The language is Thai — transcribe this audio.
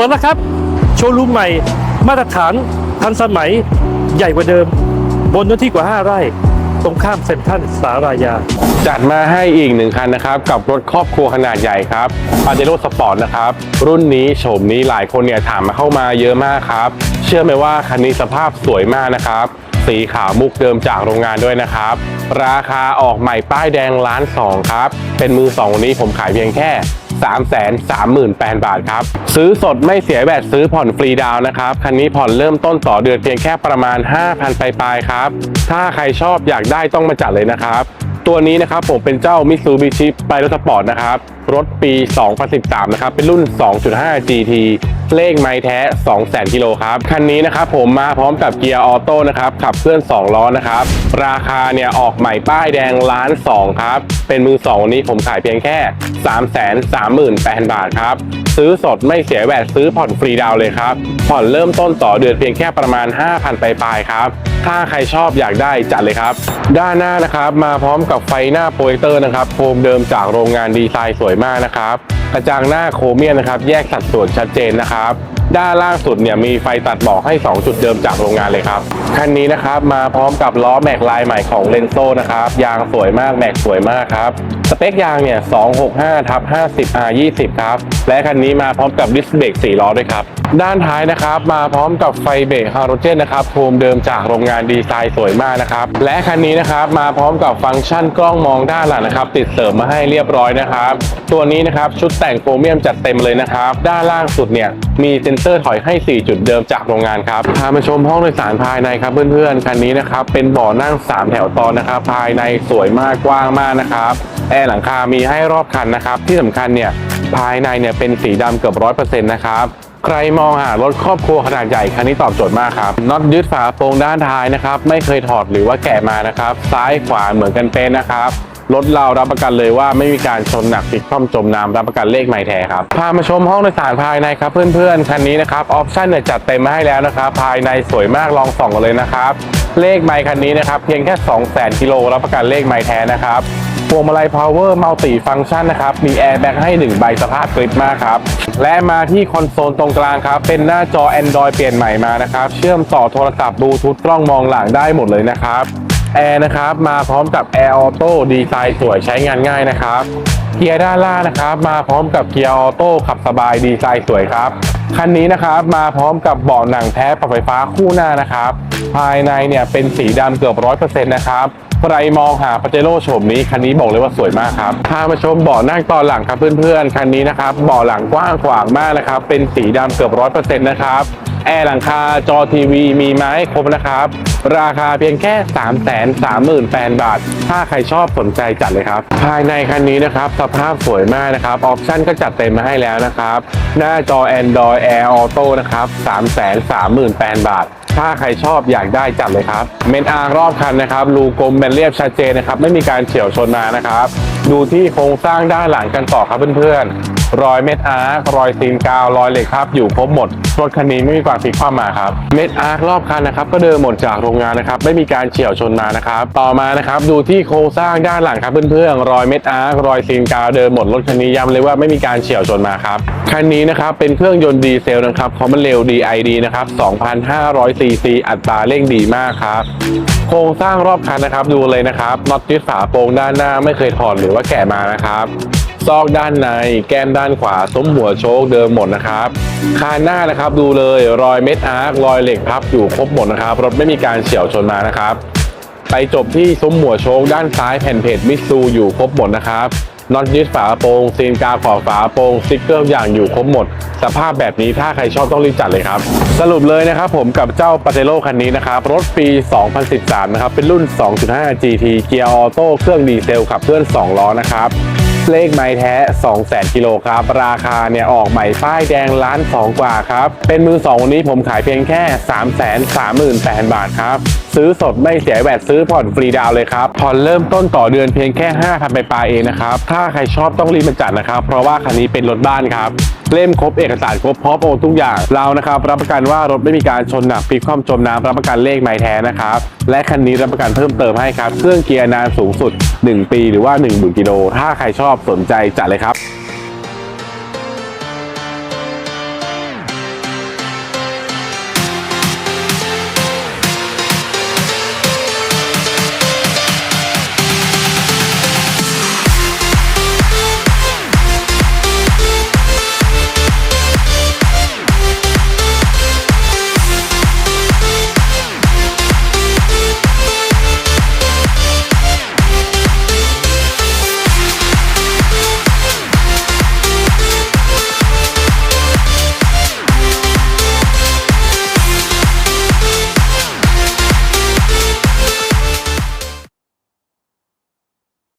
ปิดแล้วครับ โชว์รูมใหม่ มาตรฐานทันสมัยใหญ่กว่าเดิม บนเนื้อที่กว่า 5 ไร่ ตรงข้ามเซ็นทรัลสารายา จัดมาให้อีกหนึ่งคันนะครับ กับรถครอบครัวขนาดใหญ่ครับปาเจโร่สปอร์ตนะครับ รุ่นนี้โฉมนี้หลายคนเนี่ยถามมาเข้ามาเยอะมากครับ เชื่อไหมว่าคันนี้สภาพสวยมากนะครับสีขาวมุกเดิมจากโรงงานด้วยนะครับ ราคาออกใหม่ป้ายแดงล้านสองครับ เป็นมือสองวันนี้ผมขายเพียงแค่ 3 3 8 0 0 0 บาทครับ ซื้อสดไม่เสียแบตซื้อผ่อนฟรีดาวนะครับ คันนี้ผ่อนเริ่มต้นต่อเดือนเพียงแค่ประมาณ 5,000 ปลายๆครับ ถ้าใครชอบอยากได้ต้องมาจัดเลยนะครับ ตัวนี้นะครับผมเป็นเจ้า Mitsubishi p i r o t Sport นะครับ รถปี 2013 นะครับ เป็นรุ่น 2.5 GT เลขไม้แท้ 200,000 กิโลครับ คันนี้นะครับผมมาพร้อมกับเกียร์ออโต้นะครับ ขับเคลื่อน 2 ล้อนะครับ ราคาเนี่ยออกใหม่ป้ายแดงล้าน2ครับ เป็นมือ 2 นี้ผมขายเพียงแค่ 338,000 บาทครับ ซื้อสดไม่เสียแวดซื้อผ่อนฟรีดาวเลยครับ ผ่อนเริ่มต้นต่อเดือนเพียงแค่ประมาณ 5,000 ปลายๆครับถ้าใครชอบอยากได้จัดเลยครับ ด้านหน้านะครับมาพร้อมกับไฟหน้าโปรเจคเตอร์นะครับโคมเดิมจากโรงงานดีไซน์สวยมากนะครับ กระจังหน้าโครเมียมนะครับ แยกสัดส่วนชัดเจนนะครับ ด้านล่างสุดเนี่ยมีไฟตัดหมอกให้ 2 จุดเดิมจากโรงงานเลยครับ คันนี้นะครับมาพร้อมกับล้อแม็กลายใหม่ของเลนโซนะครับ ยางสวยมากแม็กสวยมากครับ สเปคยางเนี่ย 265ทับ50 R 20ครับ และคันนี้มาพร้อมกับดิสเบรก4ล้อด้วยครับ ด้านท้ายนะครับมาพร้อมกับไฟเบรกฮาโลเจนนะครับโคมเดิมจากโรงงานดีไซน์สวยมากนะครับ และคันนี้นะครับมาพร้อมกับฟังก์ชันกล้องมองด้านหลังนะครับ ติดเสริมมาให้เรียบร้อยนะครับ ตัวนี้นะครับชุดแต่งโครเมียมจัดเต็มเลยนะครับ ด้านล่างสุดเนี่ย มีเซ็นเซอร์ถอยให้ 4 จุดเดิมจากโรงงานครับพามาชมห้องโดยสารภายในครับเพื่อนๆคันนี้นะครับเป็นเบ่อนั่ง 3 แถวตอนนะครับภายในสวยมากกว้างมากนะครับแอร์หลังคา มีให้รอบคันนะครับที่สำคัญเนี่ยภายในเนี่ยเป็นสีดำเกือบร้อยเปอร์เซ็นต์นะครับใครมองหารถครอบครัวขนาดใหญ่คันนี้ตอบโจทย์มากครับน็อตยึดฝาโปรงด้านท้ายนะครับไม่เคยถอดหรือว่าแกะมานะครับ ซ้ายขวาเหมือนกันเป๊ะนะครับ รถเรารับประกันเลยว่าไม่มีการชนหนักติดคว่ำจมน้ำรับประกันเลขไม่แท้ครับพามาชมห้องโดยสารภายในครับเพื่อนๆคันนี้นะครับออปชั่นเนี่ยจัดเต็มมาให้แล้วนะครับภายในสวยมากลองส่องกันเลยนะครับเลขไมค์คันนี้นะครับเพียงแค่ 200,000กิโลรับประกันเลขไมค์แท้นะครับพวงมาลัย power multi function นะครับ มีแอร์แบ็กให้ 1 ใบสภาพกริบมากครับ และมาที่คอนโซลตรงกลางครับ เป็นหน้าจอ Android เปลี่ยนใหม่มานะครับ เชื่อมต่อโทรศัพท์บลูทูธกล้องมองหลังได้หมดเลยนะครับ แอร์นะครับมาพร้อมกับ Air Auto ดีไซน์สวยใช้งานง่ายนะครับเกียร์ด้านล่างนะครับ มาพร้อมกับเกียร์ออโต้ขับสบายดีไซน์สวยครับคันนี้นะครับมาพร้อมกับเบาะหนังแท้ปรับไฟฟ้าคู่หน้านะครับ ภายในเนี่ยเป็นสีดำเกือบร้อยเปอร์เซ็นต์นะครับใครมองหาปาเจโร่โฉมนี้คันนี้บอกเลยว่าสวยมากครับพามาชมเบาะนั่งตอนหลังครับเพื่อนๆคันนี้นะครับเบาะหลังกว้างขวางมากนะครับเป็นสีดำเกือบร้อยเปอร์เซ็นต์นะครับ แอร์หลังคาจอทีวีมีไม้ครบนะครับ ราคาเพียงแค่ 3 3 8 0 0 0 บาท ถ้าใครชอบสนใจจัดเลยครับ ภายในคันนี้นะครับ สภาพสวยมากนะครับ ออปชั่นก็จัดเต็มมาให้แล้วนะครับ หน้าจอ Android Air Auto นะครับ 3 3 8 0 0 0 บาทถ้าใครชอบอยากได้จัดเลยครับ เมนอาร์รอบคันนะครับรูกลมแบนเรียบชัดเจนนะครับ ไม่มีการเฉียวชนมานะครับ ดูที่โครงสร้างด้านหลังกันต่อครับเพื่อนๆ รอยเม็ดอาร์ครอยซีนกาวรอยเหล็กครับอยู่ครบหมดรถคันนี้ไม่มีการพลิกคว่ำมาครับเม็ดอาร์ครอบคันนะครับก็เดิมหมดจากโรงงานนะครับไม่มีการเฉียวชนมานะครับต่อมานะครับดูที่โครงสร้างด้านหลังครับเพื่อนๆรอยเม็ดอาร์ครอยซีนกาวเดิมหมดรถคันนี้ย้ำเลยว่าไม่มีการเฉียวชนมาครับคันนี้นะครับเป็นเครื่องยนต์ดีเซลนะครับเพรามันเร็ว DID นะครับ2,500ซีซีอัตราเร่งดีมากครับโครงสร้างรอบคันนะครับดูเลยนะครับน็อตยึดฝาโปรงด้านหน้าไม่เคยถอดหรือว่าแกะมานะครับ ซอกด้านใน แก้มด้านขวาซุ้มหัวโชคเดิมหมดนะครับ คานหน้านะครับดูเลยรอยเม็ดอาร์ครอยเหล็กพับอยู่ครบหมดนะครับ รถไม่มีการเฉียวชนมานะครับ ไปจบที่ซุ้มหัวโชคด้านซ้ายแผ่นเพจมิซูอยู่ครบหมดนะครับน็อตยึดฝาโปรงซีนกาขอบฝาโปรงสติ๊กเกอร์อย่างอยู่ครบหมด สภาพแบบนี้ถ้าใครชอบต้องรีบจัดเลยครับ สรุปเลยนะครับผมกับเจ้าปาเจโร่คันนี้นะครับ รถปี 2013 นะครับ เป็นรุ่น 2.5 GT เกียร์ออโต้เครื่องดีเซลขับเคลื่อน 2 ล้อนะครับ เลขไม้แท้ 200,000กิโลครับ ราคาเนี่ยออกใหม่ป้ายแดงล้านสองกว่าครับ เป็นมือสองวันนี้ผมขายเพียงแค่ 338,000 บาทครับ ซื้อสดไม่เสียแวดซื้อผ่อนฟรีดาวเลยครับ ผ่อนเริ่มต้นต่อเดือนเพียงแค่5,000ไปปลายเองนะครับ ถ้าใครชอบต้องรีบมาจัดนะครับ เพราะว่าคันนี้เป็นรถบ้านครับ เล่มครบเอกสารครบพร้อมโอนทุกอย่างเรานะครับรับประกันว่ารถไม่มีการชนหนักพลิกคว่ำจมน้ำรับประกันเลขไม้แท้นะครับและคันนี้รับประกันเพิ่มเติมให้ครับเครื่องเกียร์นานสูงสุด 1 ปีหรือว่า1 0 0 0 0กิโลถ้าใครชอบสนใจจัดเลยครับ